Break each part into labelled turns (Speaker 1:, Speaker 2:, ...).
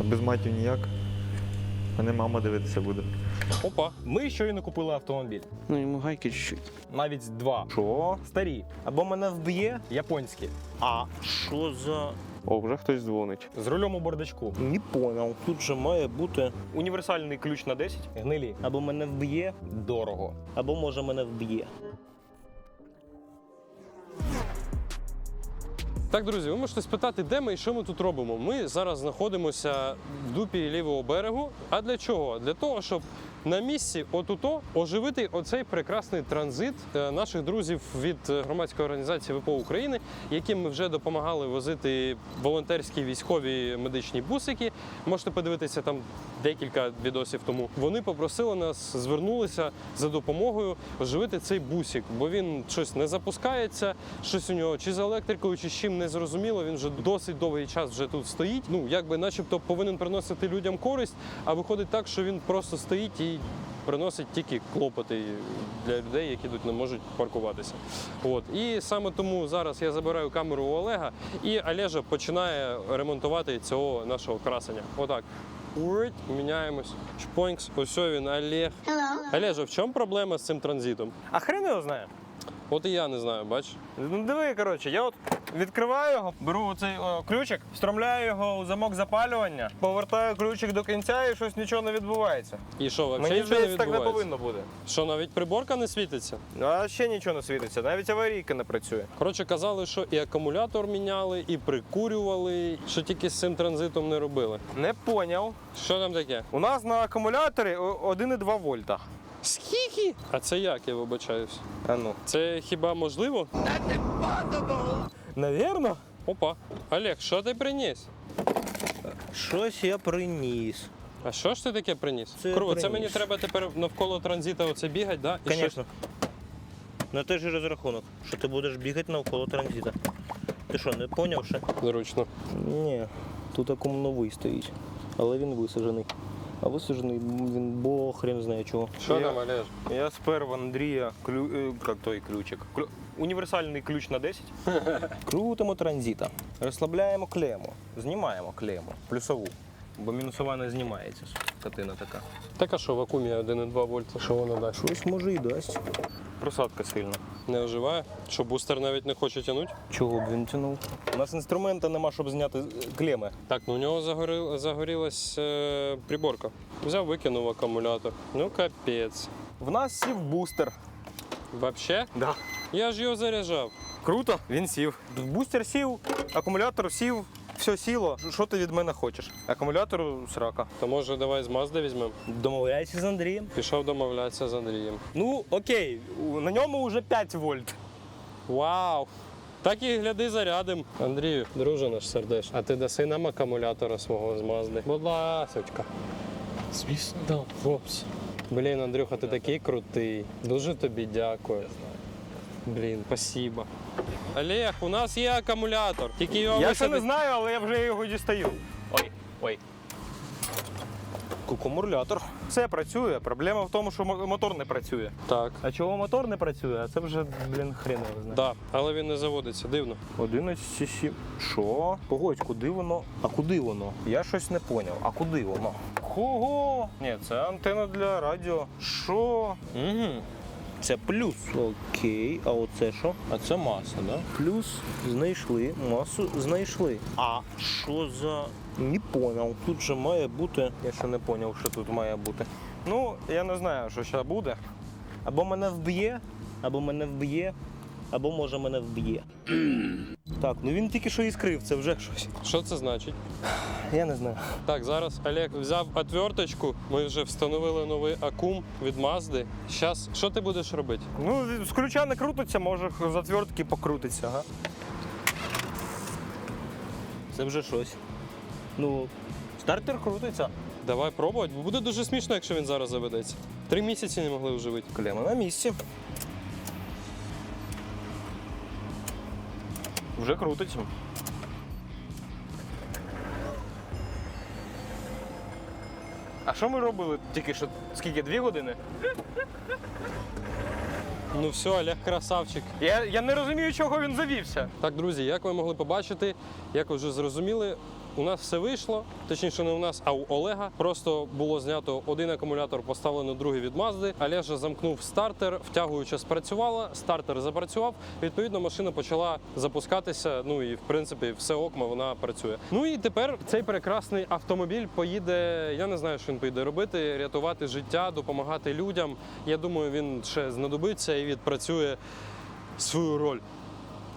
Speaker 1: А без матів ніяк. Мене мама дивитися буде.
Speaker 2: Опа, ми щойно купили автомобіль.
Speaker 3: Ну, йому гайки чуть-чуть.
Speaker 2: Навіть два. Що? Старі. Або мене вб'є японські.
Speaker 4: А що за.
Speaker 3: О, вже хтось дзвонить.
Speaker 2: З рулем у бардачку.
Speaker 4: Не понял. Тут же має бути.
Speaker 2: Універсальний ключ на 10. Гнилі.
Speaker 4: Або мене вб'є,
Speaker 2: Дорого.
Speaker 4: або може мене вб'є.
Speaker 5: Так, друзі, ви можете спитати, де ми і що ми тут робимо. Ми зараз знаходимося в дупі лівого берегу. А для чого? Для того, щоб на місці отуто оживити оцей прекрасний транзит е, наших друзів від е, громадської організації ВПО України, яким ми вже допомагали возити волонтерські військові медичні бусики. Можете подивитися там декілька відосів тому. Вони попросили нас, звернулися за допомогою оживити цей бусик, бо він щось не запускається, щось у нього чи з електрикою, чи чим не зрозуміло. Він вже досить довгий час вже тут стоїть. Ну якби, начебто, повинен приносити людям користь, а виходить так, що він просто стоїть і. Приносить тільки клопоти для людей, які тут не можуть паркуватися. От і саме тому зараз я забираю камеру у Олега, і Олежа починає ремонтувати цього нашого красення. Отак. Уить, міняємось. Шпонькс, ось він, Олег. Олежа, в чому проблема з цим транзитом?
Speaker 2: А хрен його знає.
Speaker 5: От і я не знаю, бач.
Speaker 2: Ну диви, коротше, я от відкриваю його, беру оцей о, ключик, встромляю його у замок запалювання, повертаю ключик до кінця і щось нічого не відбувається.
Speaker 5: І що, взагалі
Speaker 2: Мені
Speaker 5: нічого не
Speaker 2: здається, так не
Speaker 5: відбувається?
Speaker 2: повинно бути.
Speaker 5: Що, навіть приборка не світиться?
Speaker 2: Ну, А ще нічого не світиться, навіть аварійка не працює.
Speaker 5: Коротше, казали, що і акумулятор міняли, і прикурювали, що тільки з цим транзитом не робили.
Speaker 2: Не поняв.
Speaker 5: Що там таке?
Speaker 2: У нас на акумуляторі о- 1,2 вольта.
Speaker 5: Скільки? А це як, я вибачаюсь?
Speaker 2: А ну.
Speaker 5: Це хіба можливо?
Speaker 2: Навірно.
Speaker 5: Опа. Олег, що ти приніс?
Speaker 4: Щось я приніс.
Speaker 5: А що ж ти таке приніс?
Speaker 4: Це
Speaker 5: Круто, це
Speaker 4: приніс.
Speaker 5: мені треба тепер навколо транзита оце бігати, да? І
Speaker 4: Звісно. На той же розрахунок, що ти будеш бігати навколо транзита. Ти що, не поняв ще?
Speaker 5: щось Зручно.
Speaker 4: Ні, тут акум новий стоїть. Але він висаджений. А висаджений він бо хрен знає чого.
Speaker 5: Що
Speaker 2: Я-
Speaker 5: там, Олеж?
Speaker 2: Я спер в Андрія клю... е, як той ключик. Клю... Універсальний ключ на 10. Крутимо транзита. Розслабляємо клему. Знімаємо клему. Плюсову. Бо мінусова не знімається. Катина така.
Speaker 5: Так а що, в акумі 1,2 вольта, що воно дасть?
Speaker 4: Щось може і дасть.
Speaker 2: Просадка сильна.
Speaker 5: Не оживає? Що бустер навіть не хоче тягнути?
Speaker 4: Чого б він тянув?
Speaker 2: У нас інструмента нема, щоб зняти е, клеми.
Speaker 5: Так, ну у нього загорі... загорілась е... приборка. Взяв, викинув акумулятор. Ну капець.
Speaker 2: В нас сів бустер.
Speaker 5: Вообще?
Speaker 2: Да.
Speaker 5: Я ж його заряджав.
Speaker 2: Круто, він сів. Бустер сів, акумулятор сів, все сіло. Що ти від мене хочеш? Акумулятор срака.
Speaker 5: То може давай з Мазди візьмемо?
Speaker 4: Домовляйся з Андрієм.
Speaker 5: Пішов домовлятися з Андрієм.
Speaker 2: Ну, окей, на ньому вже 5 вольт.
Speaker 5: Вау! Так і гляди зарядим. Андрію, друже наш сердеш, а ти даси нам акумулятора свого з Мазди. Будь ласочка. Звісно, дам, хлопці. Блін, Андрюха, ти такий крутий. Дуже тобі дякую. Блін, спасибо. Олег, у нас є акумулятор. Тільки його
Speaker 2: Я ще не знаю, але я вже його дістаю. Ой, ой. Кукумурлятор. Все працює. Проблема в тому, що мо- мотор не працює.
Speaker 5: Так.
Speaker 2: А чого мотор не працює? А це вже, блін, хрен його знає.
Speaker 5: Да, але він не заводиться, дивно.
Speaker 2: 11,7. Що? Погодь, куди воно? А куди воно? Я щось не поняв. А куди воно? Кого? Ні, це антенна для радіо. Що? Угу.
Speaker 4: Це плюс. Окей, а оце що?
Speaker 2: А це маса, да?
Speaker 4: Плюс знайшли, масу знайшли. А що за. Не поняв. Тут же має бути.
Speaker 2: Я ще не зрозумів, що тут має бути. Ну, я не знаю, що ще буде.
Speaker 4: Або мене вб'є, або мене вб'є, або може мене вб'є. так, ну він тільки що іскрив, це вже щось.
Speaker 5: Що це значить?
Speaker 2: Я не знаю.
Speaker 5: Так, зараз Олег взяв отверточку. Ми вже встановили новий акум від Мазди. Зараз, що ти будеш робити?
Speaker 2: Ну, з ключа не крутиться, може з отвертки покрутиться, ага.
Speaker 4: Це вже щось. Ну,
Speaker 2: Стартер крутиться.
Speaker 5: Давай пробувати. бо Буде дуже смішно, якщо він зараз заведеться. Три місяці не могли вживити.
Speaker 2: Клема на місці. Вже крутиться. А що ми робили тільки що? Скільки? Дві години?
Speaker 5: Ну все, Олег красавчик.
Speaker 2: Я, я не розумію, чого він завівся.
Speaker 5: Так, друзі, як ви могли побачити, як ви вже зрозуміли, у нас все вийшло, точніше, не у нас, а у Олега. Просто було знято один акумулятор, поставлено другий від Мазди. Олежа замкнув стартер, втягуюча спрацювала, стартер запрацював. Відповідно, машина почала запускатися. Ну і в принципі все окма вона працює. Ну і тепер цей прекрасний автомобіль поїде. Я не знаю, що він поїде робити, рятувати життя, допомагати людям. Я думаю, він ще знадобиться і відпрацює свою роль.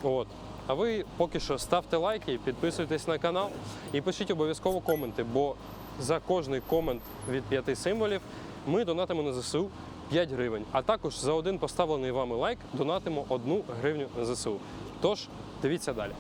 Speaker 5: От. А ви поки що ставте лайки, підписуйтесь на канал і пишіть обов'язково коменти, бо за кожний комент від п'яти символів ми донатимо на ЗСУ 5 гривень. А також за один поставлений вами лайк донатимо 1 гривню на ЗСУ. Тож дивіться далі.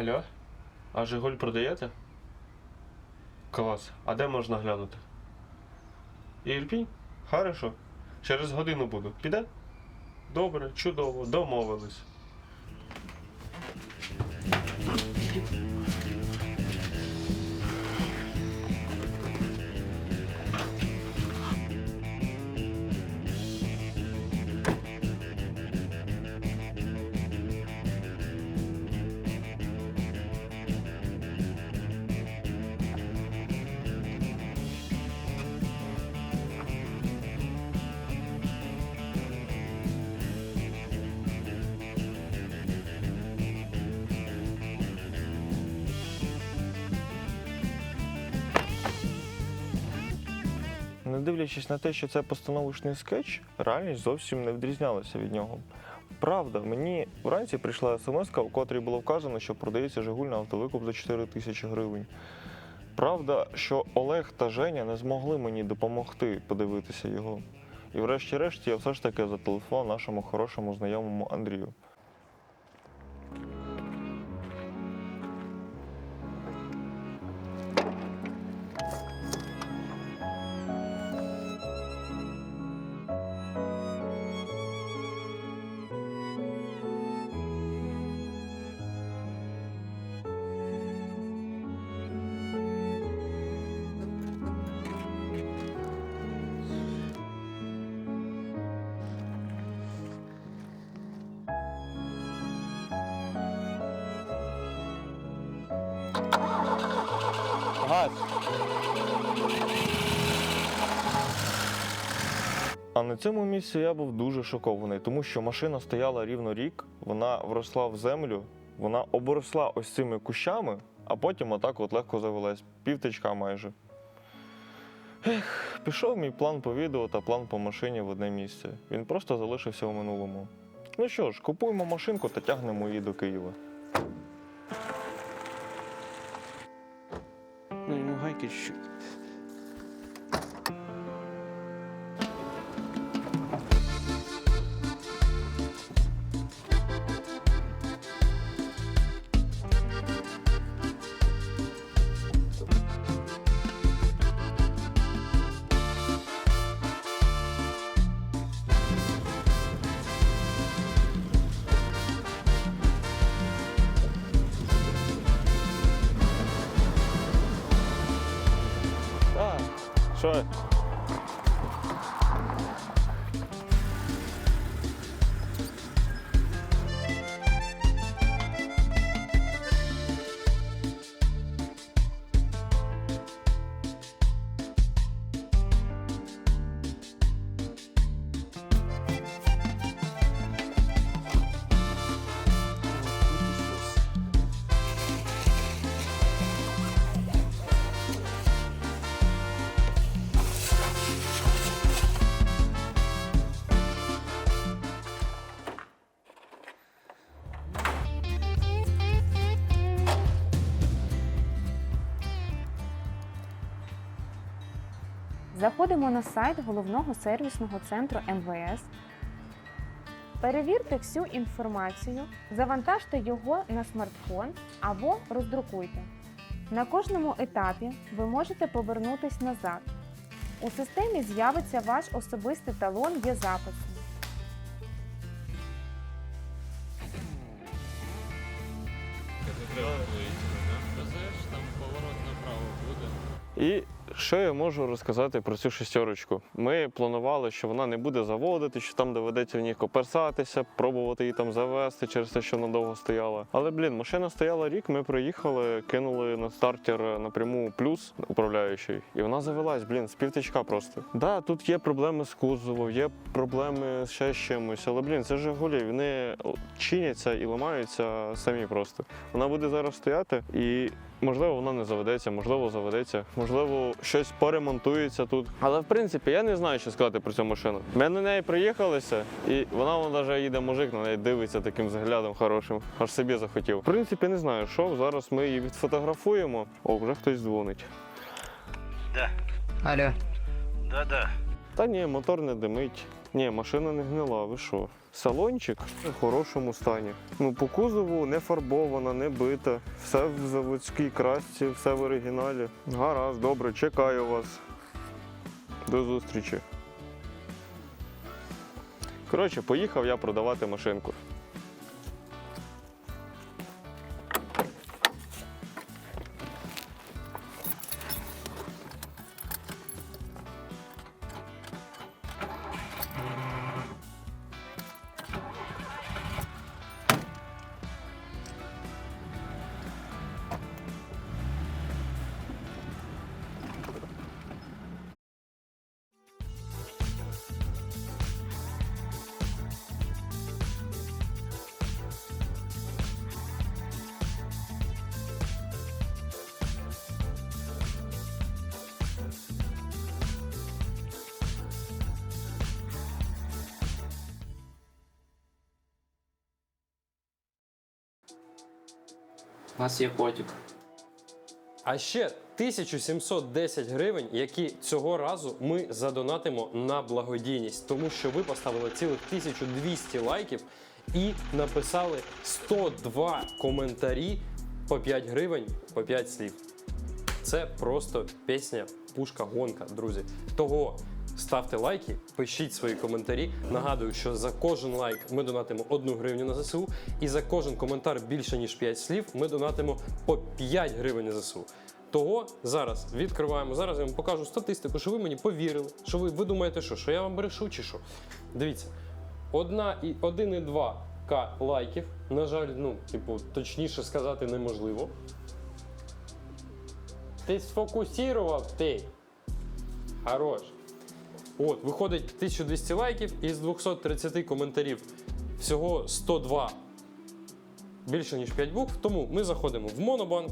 Speaker 1: Алло? А Жигуль продаєте? Клас. А де можна глянути? Ірпінь? Хорошо. Через годину буду. Піде? Добре, чудово, домовились. Дивлячись на те, що це постановочний скетч, реальність зовсім не відрізнялася від нього. Правда, мені вранці прийшла смс, в котрій було вказано, що продається Жигуль на автовикуп за 4 тисячі гривень. Правда, що Олег та Женя не змогли мені допомогти подивитися його. І врешті-решт я все ж таки зателефонував нашому хорошому знайомому Андрію.
Speaker 4: Газ.
Speaker 1: А на цьому місці я був дуже шокований, тому що машина стояла рівно рік, вона вросла в землю, вона обросла ось цими кущами, а потім отак от легко завелась, півтичка майже. Ех, пішов мій план по відео та план по машині в одне місце. Він просто залишився у минулому. Ну що ж, купуємо машинку та тягнемо її до Києва.
Speaker 3: Ну, йому гайки
Speaker 1: що?
Speaker 6: Заходимо на сайт головного сервісного центру МВС. Перевірте всю інформацію, завантажте його на смартфон або роздрукуйте. На кожному етапі ви можете повернутися назад. У системі з'явиться ваш особистий талон є записом.
Speaker 1: І що я можу розказати про цю шестерочку? Ми планували, що вона не буде заводити, що там доведеться в ній коперсатися, пробувати її там завести через те, що вона довго стояла. Але блін, машина стояла рік. Ми приїхали, кинули на стартер напряму плюс управляючий, і вона завелась, блін, з півтичка просто. Да, тут є проблеми з кузовом, є проблеми ще з чимось, але блін, це Жигулі, вони чиняться і ламаються самі просто. Вона буде зараз стояти і Можливо, вона не заведеться, можливо, заведеться, можливо, щось поремонтується тут. Але в принципі я не знаю, що сказати про цю машину. Ми на неї приїхалися, і вона вона навіть їде мужик, на неї дивиться таким взглядом хорошим, аж собі захотів. В принципі, не знаю, що зараз ми її відфотографуємо. О, вже хтось дзвонить. Да.
Speaker 7: Алло.
Speaker 8: Да-да.
Speaker 1: Та ні, мотор не димить. Ні, машина не гнила, ви що? Салончик в хорошому стані. Ну, по кузову не фарбована, не бита. Все в заводській красці, все в оригіналі. Гаразд, добре, чекаю вас. До зустрічі. Коротше, поїхав я продавати машинку.
Speaker 7: Нас є котик.
Speaker 5: А ще 1710 гривень, які цього разу ми задонатимо на благодійність, тому що ви поставили цілих 1200 лайків і написали 102 коментарі по 5 гривень, по 5 слів. Це просто пісня, пушка, гонка, друзі. Того ставте лайки, пишіть свої коментарі. Нагадую, що за кожен лайк ми донатимо 1 гривню на ЗСУ, і за кожен коментар більше ніж 5 слів ми донатимо по 5 гривень на ЗСУ. Того зараз відкриваємо. Зараз я вам покажу статистику, що ви мені повірили. Що ви, ви думаєте, що, що я вам брешу чи що? Дивіться, одна і 1,2 к лайків. На жаль, ну, типу, точніше сказати неможливо. Ти сфокусував ти. Хорош. От, виходить 1200 лайків із 230 коментарів. Всього 102 більше, ніж 5 букв. Тому ми заходимо в Монобанк.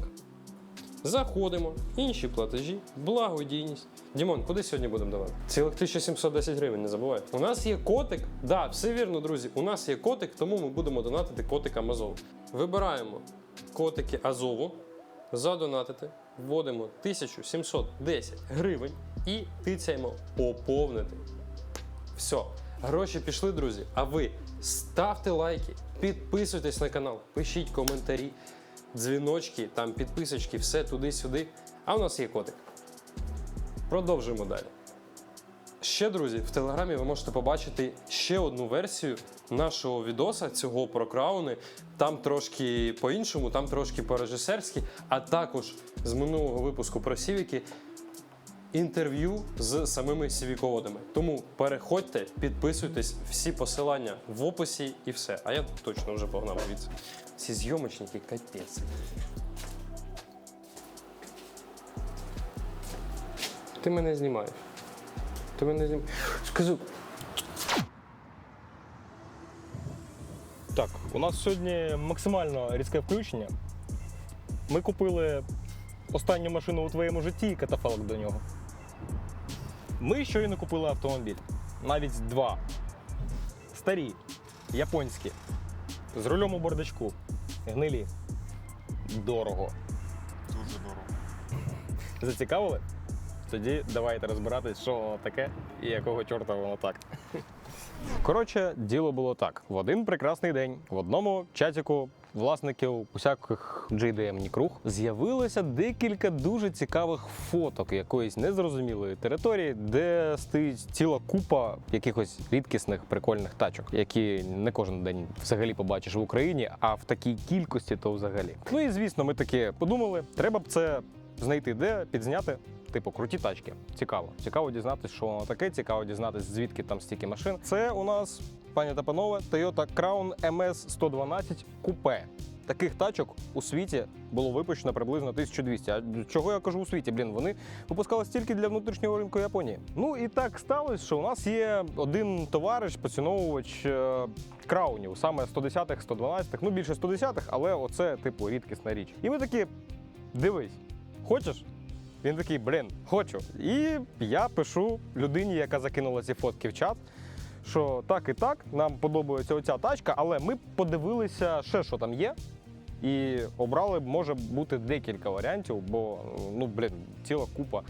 Speaker 5: Заходимо, інші платежі, благодійність. Дімон, куди сьогодні будемо давати? Цілих 1710 гривень, не забувай. У нас є котик. Да, все вірно, друзі. У нас є котик, тому ми будемо донатити котикам Азову. Вибираємо котики Азову, задонатити, вводимо 1710 гривень і тицяємо поповнити. Все, гроші пішли, друзі. А ви ставте лайки, підписуйтесь на канал, пишіть коментарі, дзвіночки, там підписочки, все туди-сюди. А у нас є котик. Продовжуємо далі. Ще, друзі, в телеграмі ви можете побачити ще одну версію нашого відоса цього про крауни. Там трошки по-іншому, там трошки по-режисерськи, а також з минулого випуску про сівіки інтерв'ю з самими сівіководами. Тому переходьте, підписуйтесь, всі посилання в описі і все. А я точно вже погнав від ці зйомочники капець. Ти мене знімаєш. Ти мене знімаєш. Скажу,
Speaker 2: Так, у нас сьогодні максимально різке включення. Ми купили останню машину у твоєму житті і катафалк до нього. Ми щойно купили автомобіль. Навіть два. Старі, японські, з рулем у бардачку. Гнилі. Дорого.
Speaker 9: Дуже дорого.
Speaker 2: Зацікавили? Тоді давайте розбиратись, що воно таке і якого чорта воно так. Коротше, діло було так: в один прекрасний день в одному чатіку власників усяких JDM круг з'явилося декілька дуже цікавих фоток якоїсь незрозумілої території, де стоїть ціла купа якихось рідкісних прикольних тачок, які не кожен день взагалі побачиш в Україні, а в такій кількості то взагалі. Ну і звісно, ми таки подумали, треба б це знайти, де підзняти. Типу, круті тачки. Цікаво. Цікаво дізнатися, що воно таке, цікаво дізнатися, звідки там стільки машин. Це у нас, пані та панове, Toyota Crown MS 112 Coupe. Таких тачок у світі було випущено приблизно 1200. А чого я кажу у світі? Блін, вони випускались тільки для внутрішнього ринку Японії. Ну і так сталося, що у нас є один товариш, поціновувач е, краунів, саме 110-х, 112-х, ну більше 110-х, але оце типу рідкісна річ. І ми такі, дивись, хочеш? Він такий, блін, хочу. І я пишу людині, яка закинула ці фотки в чат. Що так і так, нам подобається оця тачка, але ми подивилися ще, що там є, і обрали може бути декілька варіантів, бо ну блін, ціла купа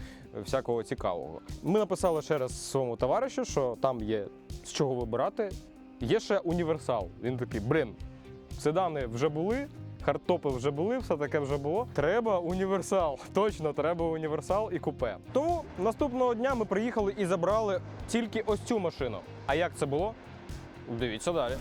Speaker 2: всякого цікавого. Ми написали ще раз своєму товаришу, що там є з чого вибирати. Є ще універсал. Він такий, блін, седани вже були, хардтопи вже були, все таке вже було. Треба універсал. Точно, треба універсал і купе. Тому наступного дня ми приїхали і забрали тільки ось цю машину. А як це було? Дивіться далі.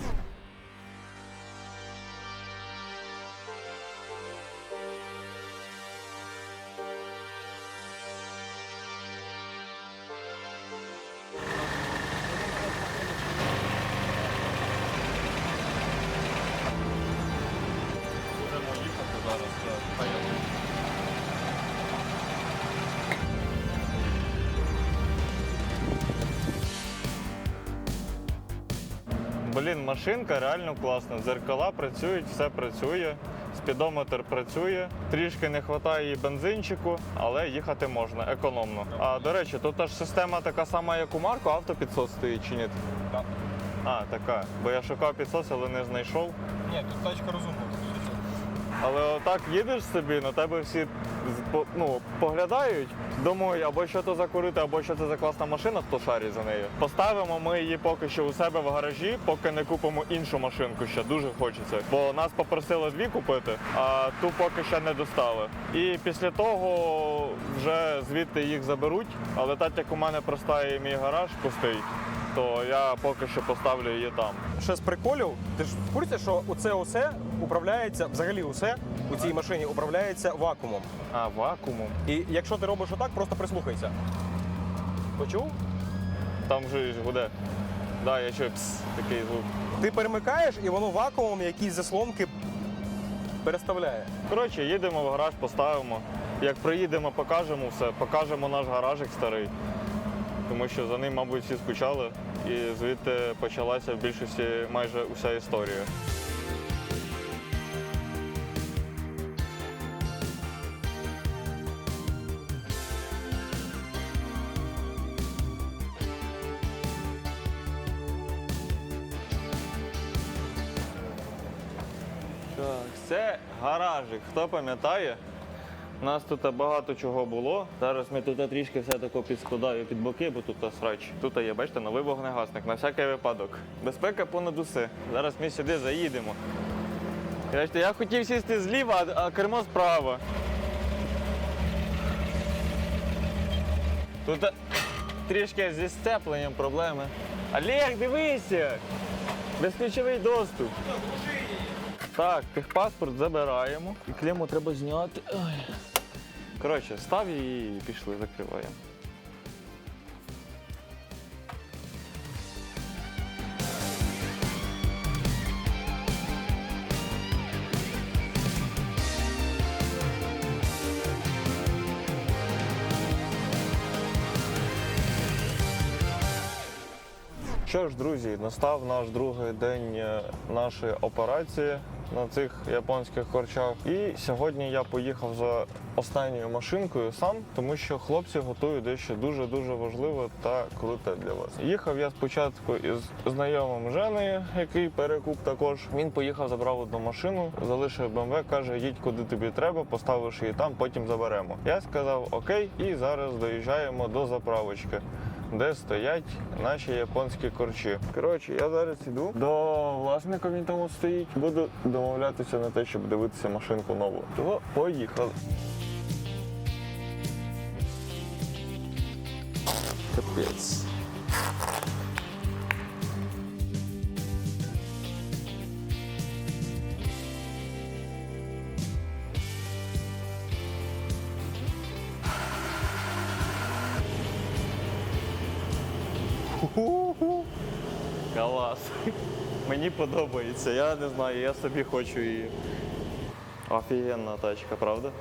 Speaker 1: Блін, машинка реально класна. Дзеркала працюють, все працює. Спідометр працює. Трішки не вистачає і бензинчику, але їхати можна економно. А до речі, тут аж система така сама, як у Марку, автопідсос стоїть чи ні?
Speaker 2: Так.
Speaker 1: А, така. Бо я шукав підсос, але не знайшов.
Speaker 2: Ні, тут тачка розумна.
Speaker 1: Але отак їдеш собі, на тебе всі ну, поглядають, думають, або що це за курити, або що це за класна машина, хто шарить за нею. Поставимо ми її поки що у себе в гаражі, поки не купимо іншу машинку ще дуже хочеться. Бо нас попросили дві купити, а ту поки ще не достали. І після того вже звідти їх заберуть. Але так як у мене проста і мій гараж пустий, то я поки що поставлю її там.
Speaker 2: Ще з приколів, ти ж в курсі, що оце усе управляється, взагалі усе у цій машині управляється вакуумом.
Speaker 1: А, вакуумом.
Speaker 2: І якщо ти робиш отак, просто прислухайся. Почув?
Speaker 1: Там же гуде. Да, я чую пс, такий звук.
Speaker 2: Ти перемикаєш і воно вакуумом якісь заслонки переставляє.
Speaker 1: Коротше, їдемо в гараж, поставимо. Як приїдемо, покажемо все, покажемо наш гаражик старий. Тому що за ним, мабуть, всі скучали. І звідти почалася в більшості майже уся історія. Так, це гаражик. Хто пам'ятає? У нас тут багато чого було. Зараз ми тут трішки все тако підскладаю під боки, бо тут срач. Тут є, бачите, новий вогнегасник на всякий випадок. Безпека понад усе. Зараз ми сюди заїдемо. Бачите, я хотів сісти зліва, а- кермо справа. Тут е, трішки зі степленням проблеми. Олег, дивися! Безключовий доступ. Так, техпаспорт забираємо. І клему треба зняти. Ой. Коротше, став її і пішли, закриваємо. Що ж, друзі, настав наш другий день е, нашої операції на цих японських корчах. І сьогодні я поїхав за останньою машинкою сам, тому що хлопці готують дещо дуже дуже важливе та круте для вас. Їхав я спочатку із знайомим Женею, який перекуп також. Він поїхав, забрав одну машину, залишив БМВ, каже: їдь куди тобі треба, поставиш її там, потім заберемо. Я сказав окей, і зараз доїжджаємо до заправочки де стоять наші японські корчі. Коротше, я зараз іду до власника, він там стоїть. Буду домовлятися на те, щоб дивитися машинку нову. Того поїхали. Капець. Клас. Мені подобається. Я не знаю, я собі хочу її. Офігенна тачка, правда?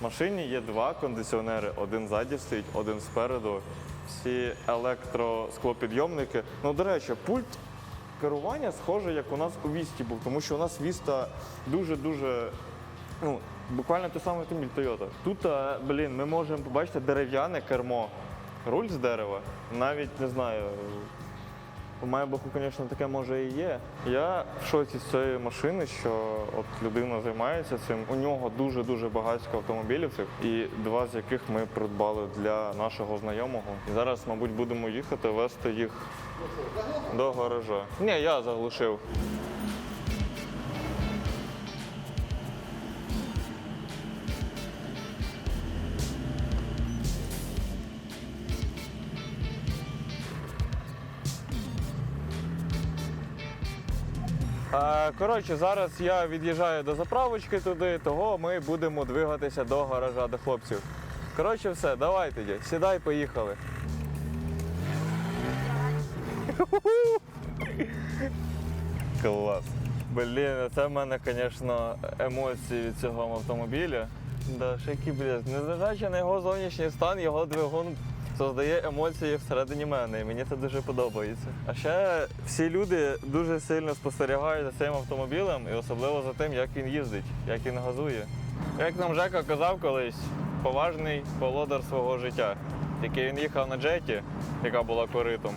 Speaker 1: В машині є два кондиціонери: один ззаді стоїть, один спереду. Всі електросклопідйомники. Ну, до речі, пульт керування схоже, як у нас у Вісті був, тому що у нас Віста дуже-дуже. Ну, буквально те саме автомобіль Toyota. Тут, е, блін, ми можемо побачити дерев'яне кермо. Руль з дерева. Навіть не знаю. У Майбаху, звісно, таке може і є. Я в шоці з цієї машини, що от людина займається цим. У нього дуже-дуже багатько автомобілів цих, і два з яких ми придбали для нашого знайомого. І зараз, мабуть, будемо їхати, вести їх до гаража. Ні, я заглушив. Коротше, зараз я від'їжджаю до заправочки туди, того ми будемо двигатися до гаража до хлопців. Коротше, все, давай тоді. Сідай, поїхали. Клас. Блін, це в мене, звісно, емоції від цього автомобіля. Да, які, блін, незважаючи на його зовнішній стан, його двигун создає емоції всередині мене, і мені це дуже подобається. А ще всі люди дуже сильно спостерігають за цим автомобілем, і особливо за тим, як він їздить, як він газує. Як нам Жека казав колись, поважний володар свого життя. Тільки він їхав на джеті, яка була коритом.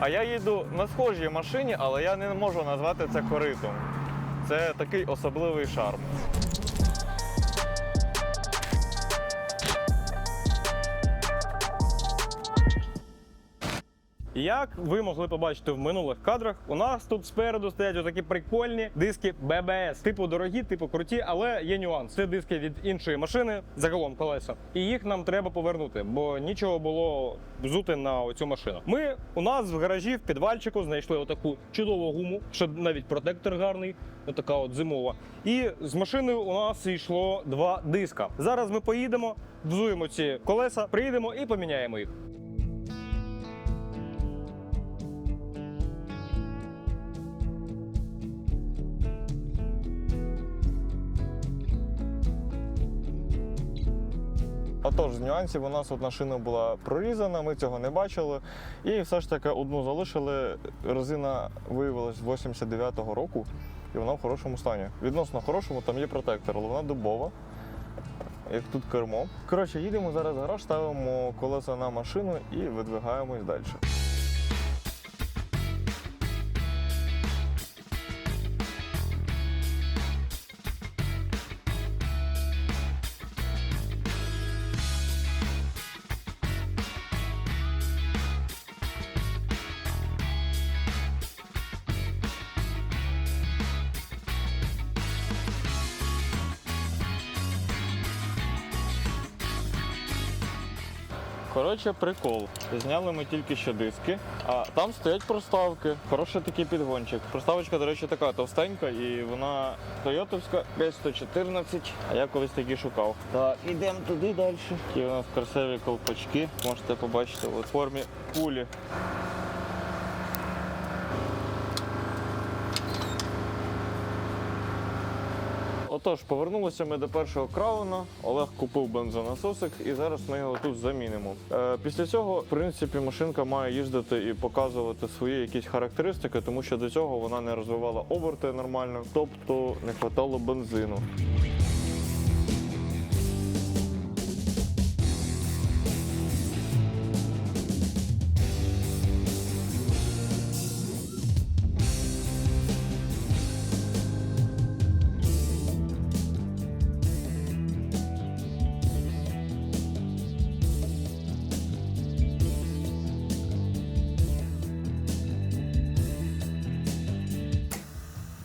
Speaker 1: А я їду на схожій машині, але я не можу назвати це коритом. Це такий особливий шарм.
Speaker 2: Як ви могли побачити в минулих кадрах, у нас тут спереду стоять отакі прикольні диски BBS. Типу дорогі, типу круті, але є нюанс. Це диски від іншої машини, загалом колеса. І їх нам треба повернути, бо нічого було взути на цю машину. Ми у нас в гаражі в підвальчику знайшли отаку чудову гуму, що навіть протектор гарний, отака от зимова. І з машиною у нас йшло два диска. Зараз ми поїдемо, взуємо ці колеса, приїдемо і поміняємо їх.
Speaker 10: Отож, з нюансів у нас одна шина була прорізана, ми цього не бачили. І все ж таки одну залишили. Резина виявилась 89-го року, і вона в хорошому стані. Відносно хорошому, там є протектор, але вона дубова. Як тут кермо. Коротше, їдемо зараз в гараж, ставимо колеса на машину і видвигаємось далі. Коротше, прикол. Зняли ми тільки що диски, а там стоять проставки. Хороший такий підгончик. Проставочка, до речі, така товстенька і вона тойотовська 114, а я колись такі шукав. Так, ідемо туди далі. Такі у нас красиві колпачки, можете побачити от в формі кулі. Отож, повернулися ми до першого крауна. Олег купив бензонасосик і зараз ми його тут замінимо. Е, після цього, в принципі, машинка має їздити і показувати свої якісь характеристики, тому що до цього вона не розвивала оберти нормально, тобто не вистачало бензину.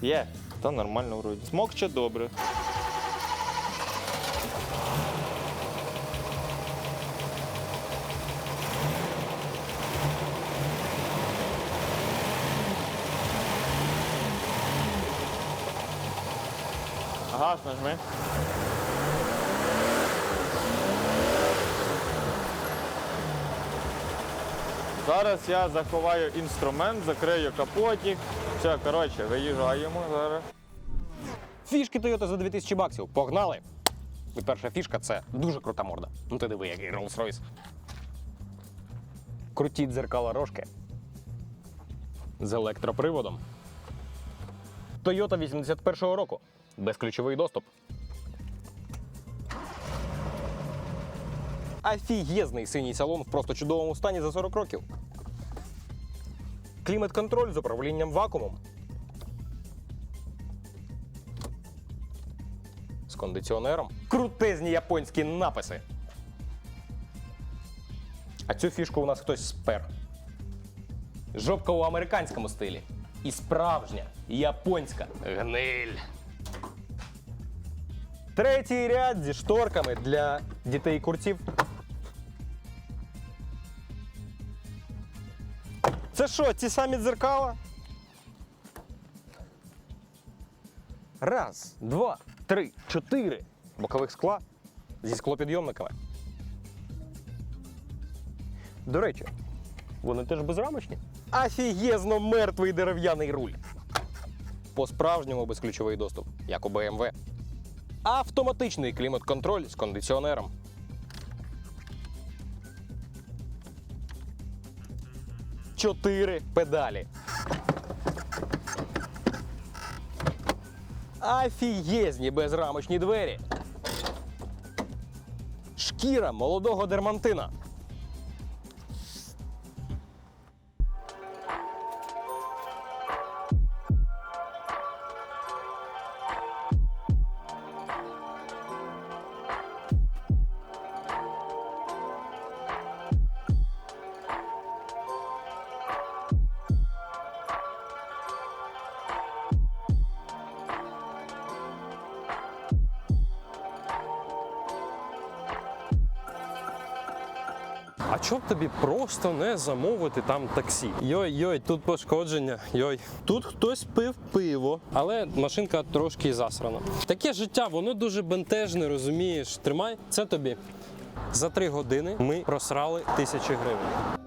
Speaker 10: Є, та нормально вроді. Смокче добре. Газ нажми.
Speaker 3: Зараз я заховаю інструмент, закрию капотик. Все, коротше, виїжджаємо зараз.
Speaker 2: Фішки Toyota за 2000 баксів. Погнали! І перша фішка це дуже крута морда. Ну ти диви, який Rolls-Royce. Круті дзеркала рожки. З електроприводом. Toyota 81-го року. Безключовий доступ. Офігезний синій салон в просто чудовому стані за 40 років. Клімат-контроль з управлінням вакуумом. з кондиціонером. Крутезні японські написи. А цю фішку у нас хтось спер. Жопка у американському стилі. І справжня японська гниль. Третій ряд зі шторками для дітей Це що, ті самі дзеркала? Раз, два, три, чотири бокових скла зі склопідйомниками. До речі, вони теж безрамочні. Офігезно мертвий дерев'яний руль. По-справжньому безключовий доступ, як у BMW. Автоматичний клімат-контроль з кондиціонером. Чотири педалі. Афієзні безрамочні двері. Шкіра молодого дермантина.
Speaker 5: Чоб тобі просто не замовити там таксі? Йой, йой, тут пошкодження. Йой. Тут хтось пив пиво, але машинка трошки засрана. Таке життя, воно дуже бентежне, розумієш. Тримай, це тобі. За три години ми просрали тисячі гривень.